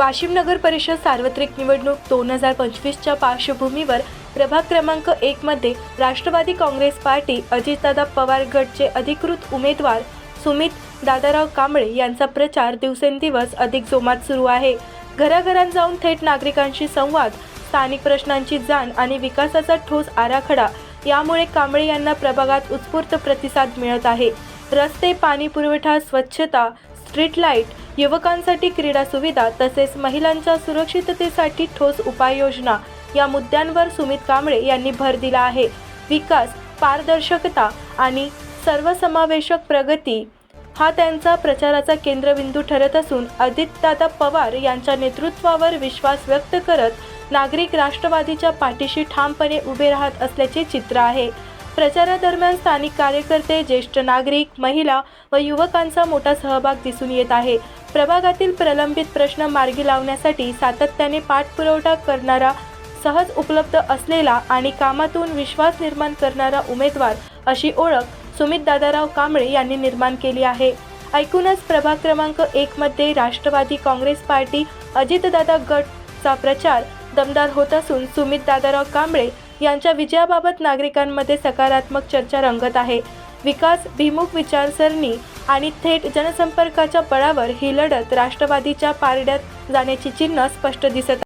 वाशिम नगर परिषद सार्वत्रिक निवडणूक दोन हजार पंचवीसच्या पार्श्वभूमीवर प्रभाग क्रमांक एकमध्ये राष्ट्रवादी काँग्रेस पार्टी अजितदादा पवार गटचे अधिकृत उमेदवार सुमित दादाराव कांबळे यांचा प्रचार दिवसेंदिवस अधिक जोमात सुरू आहे. घराघरात जाऊन थेट नागरिकांशी संवाद स्थानिक प्रश्नांची जाण आणि विकासाचा ठोस आराखडा यामुळे कांबळे यांना प्रभागात उत्स्फूर्त प्रतिसाद मिळत आहे. रस्ते पाणी पुरवठा स्वच्छता स्ट्रीट लाइट युवकांसाठी क्रीडा सुविधा तसेच महिलांच्या सुरक्षिततेसाठी ठोस उपाययोजना या मुद्द्यांवर सुमित कांबळे यांनी भर दिला आहे. विकास पारदर्शकता आणि सर्वसमावेशक प्रगती हा त्यांचा प्रचाराचा केंद्रबिंदू ठरत असून अजितदादा पवार यांच्या नेतृत्वावर विश्वास व्यक्त करत नागरिक राष्ट्रवादीच्या पाठीशी ठामपणे उभे राहत असल्याचे चित्र आहे. प्रचारादरम्यान स्थानिक कार्यकर्ते ज्येष्ठ नागरिक महिला व युवकांचा मोठा सहभाग दिसून येत आहे. प्रभागातील प्रलंबित प्रश्न मार्गी लावण्यासाठी सातत्याने पाठपुरवठा करणारा सहज उपलब्ध असलेला आणि कामातून विश्वास निर्माण करणारा उमेदवार अशी ओळख सुमित दादाराव कांबळे यांनी निर्माण केली आहे. ऐकूनच प्रभाग क्रमांक एकमध्ये राष्ट्रवादी काँग्रेस पार्टी अजितदादा गटचा प्रचार दमदार होत असून सुमित दादाराव कांबळे यांच्या विजयाबाबत नागरिकांमध्ये सकारात्मक चर्चा रंगत आहे. विकास भिमुख विचारसरणी आणि थेट जनसंपर्काच्या बळावर ही लढत राष्ट्रवादीच्या पारड्यात जाण्याची चिन्ह स्पष्ट दिसत